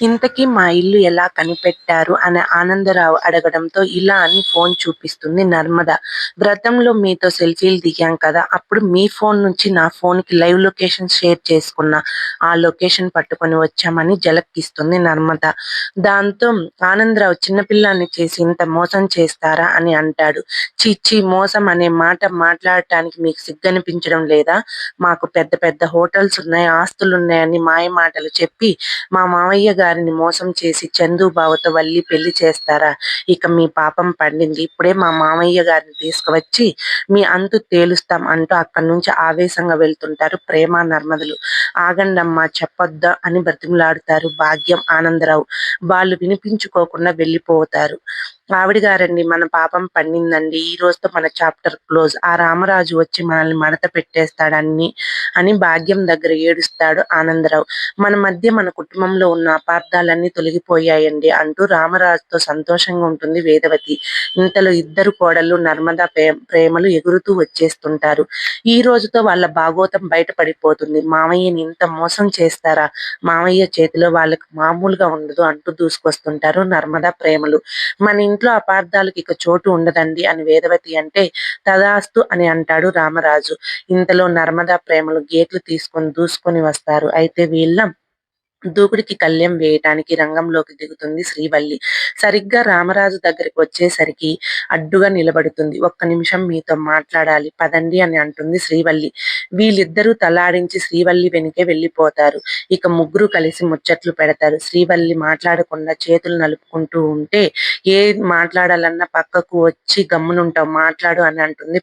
ఇంతకీ మా ఇల్లు ఎలా కనిపెట్టారు అని ఆనందరావు అడగడంతో ఇలా అని ఫోన్ చూపిస్తుంది నర్మద. వ్రతంలో మీతో సెల్ఫీలు దిగాం కదా అప్పుడు మీ ఫోన్ నుంచి నా ఫోన్కి లైవ్ లొకేషన్ షేర్ చేసుకున్నా. ఆ లొకేషన్ పట్టుకొని వచ్చామని జలక్కిస్తుంది నర్మద. దాంతో ఆనందరావు చిన్నపిల్లాన్ని చేసి ఇంత మోసం చేస్తారా? అని అంటాడు. చిచ్చి మోసం అనే మాట మాట్లాడటానికి మీకు సిగ్గనిపించడం లేదా? మాకు పెద్ద పెద్ద హోటల్స్ ఉన్నాయి ఆస్తులు ఉన్నాయని మాయ మాటలు చెప్పి మా మామయ్య గారిని మోసం చేసి చందు బావతో వల్లి పెళ్ళి చేస్తారా? ఇక మీ పాపం పండింది. ఇప్పుడే మా మామయ్య గారిని తీసుకువచ్చి మీ అంతు తేలుస్తాం అంటూ అక్కడి నుంచి ఆవేశంగా వెళ్తుంటారు ప్రేమ నర్మదులు. ఆగండమ్మా చెప్పొద్దా అని బ్రతిమలాడుతారు భాగ్యం ఆనందరావు. వాళ్ళు వినిపించుకోకుండా వెళ్ళిపోతారు. ఆవిడ గారండి మన పాపం పండిందండి. ఈ రోజుతో మన చాప్టర్ క్లోజ్. ఆ రామరాజు వచ్చి మనల్ని మడత పెట్టేస్తాడని అని భాగ్యం దగ్గర ఏడుస్తాడు ఆనందరావు. మన మధ్య మన కుటుంబంలో ఉన్న అపార్థాలన్నీ తొలగిపోయాయండి అంటూ రామరాజుతో సంతోషంగా ఉంటుంది వేదవతి. ఇంతలో ఇద్దరు కోడళ్ళు నర్మదా ప్రేమలు ఎగురుతూ వచ్చేస్తుంటారు. ఈ రోజుతో వాళ్ళ భాగోతం బయటపడిపోతుంది. మామయ్యని ఇంత మోసం చేస్తారా? మామయ్య చేతిలో వాళ్ళకి మామూలుగా ఉండదు అంటూ దూసుకొస్తుంటారు నర్మదా ప్రేమలు. మన ఇంట్లో అపార్థాలకు ఇక చోటు ఉండదండి అని వేదవతి అంటే తదాస్తు అని అంటాడు రామరాజు. ఇంతలో నర్మదా ప్రేమలు గేట్లు తీసుకొని దూసుకొని వస్తారు. అయితే వీళ్ళ దూకుడికి కళ్యం వేయటానికి రంగంలోకి దిగుతుంది శ్రీవల్లి. సరిగ్గా రామరాజు దగ్గరికి వచ్చేసరికి అడ్డుగా నిలబడుతుంది. ఒక్క నిమిషం మీతో మాట్లాడాలి పదండి అని అంటుంది శ్రీవల్లి. వీళ్ళిద్దరూ తలాడించి శ్రీవల్లి వెనుకే వెళ్ళిపోతారు. ఇక ముగ్గురు కలిసి ముచ్చట్లు పెడతారు. శ్రీవల్లి మాట్లాడకుండా చేతులు నలుపుకుంటూ ఉంటే ఏ మాట్లాడాలన్నా పక్కకు వచ్చి గమ్మునుంటావు మాట్లాడు అని అంటుంది